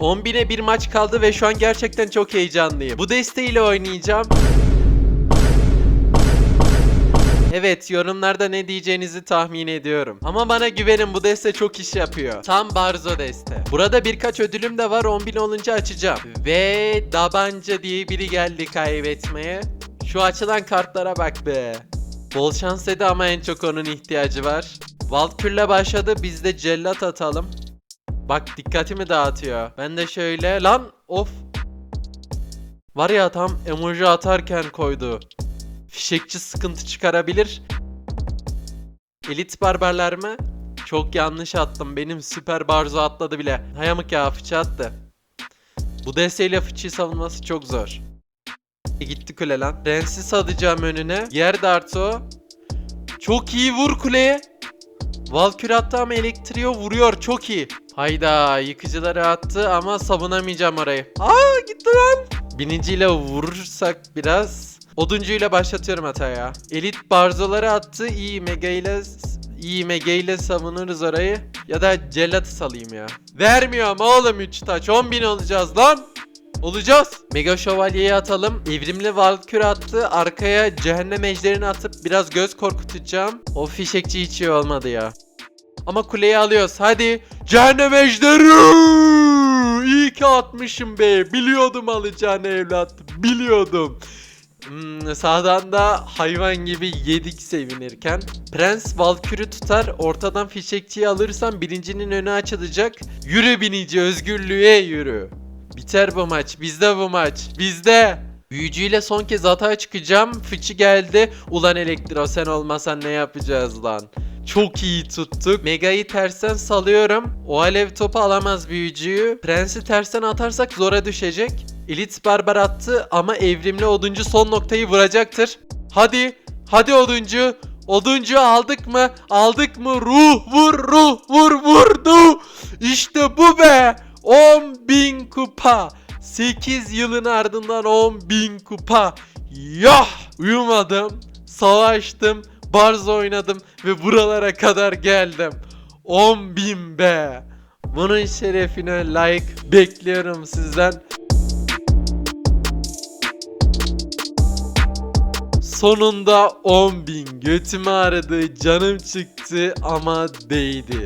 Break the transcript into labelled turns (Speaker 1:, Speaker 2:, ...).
Speaker 1: 10.000'e bir maç kaldı ve şu an gerçekten çok heyecanlıyım. Bu desteğiyle oynayacağım. Evet yorumlarda ne diyeceğinizi tahmin ediyorum. Ama bana güvenin bu deste çok iş yapıyor. Tam Barzo deste. Burada birkaç ödülüm de var 10.000 olunca açacağım. Ve Dabanca diye biri geldi kaybetmeye. Şu açılan kartlara bak be. Bol şans dedi ama en çok onun ihtiyacı var. Valkür'le başladı biz de cellat atalım. Bak dikkatimi dağıtıyor. Ben de şöyle lan of. Var ya tam emoji atarken koydu. Fişekçi sıkıntı çıkarabilir. Elit barbarlar mı? Çok yanlış attım. Benim süper barzo atladı bile. Hayamık ya fıçı attı. Bu DS'yle fıçıyı savunması çok zor. E, gitti kule lan. Rensiz atacağım önüne. Yer dartı o. Çok iyi vur kuleye. Valkür attı ama elektriği vuruyor. Çok iyi. Hayda yıkıcıları attı ama savunamayacağım orayı. Aa gitti lan. Biniciyle vurursak biraz. Oduncuyla başlatıyorum hataya. Elit barzoları attı. İyi mega ile iyi mega ile savunuruz orayı. Ya da cellatı salayım ya. Vermiyorum oğlum 3 taç. 10.000 olacağız lan. Olacağız. Mega şövalyeyi atalım. Evrimli Valkür attı. Arkaya cehennem ejderini atıp biraz göz korkutacağım. O fişekçi hiç iyi olmadı ya. Ama kuleyi alıyoruz. Hadi. Cehennem ejderi. İyi ki atmışım be. Biliyordum alacağını evlat. Biliyordum. Hmm, sağdan da hayvan gibi yedik sevinirken. Prens Valkür'ü tutar. Ortadan fişekçiyi alırsam birincinin önü açılacak. Yürü binici özgürlüğe yürü. Biter bu maç. Bizde bu maç. Bizde. Büyücüyle son kez atağa çıkacağım. Fıçı geldi. Ulan Elektro sen olmasan ne yapacağız lan? Çok iyi tuttuk. Mega'yı tersten salıyorum. O alev topu alamaz büyücüyü. Prensi tersten atarsak zora düşecek. Elit barbar attı ama evrimli oduncu son noktayı vuracaktır. Hadi. Hadi oduncu. Oduncu aldık mı? Aldık mı? Ruh vur ruh vur vurdu. İşte bu be. 10.000 kupa. 8 yılın ardından 10.000 kupa. Yah! Uyumadım. Savaştım. Barzo oynadım ve buralara kadar geldim. 10.000 be. Bunun şerefine like bekliyorum sizden. Sonunda 10.000 götümü aradı canım çıktı ama değdi.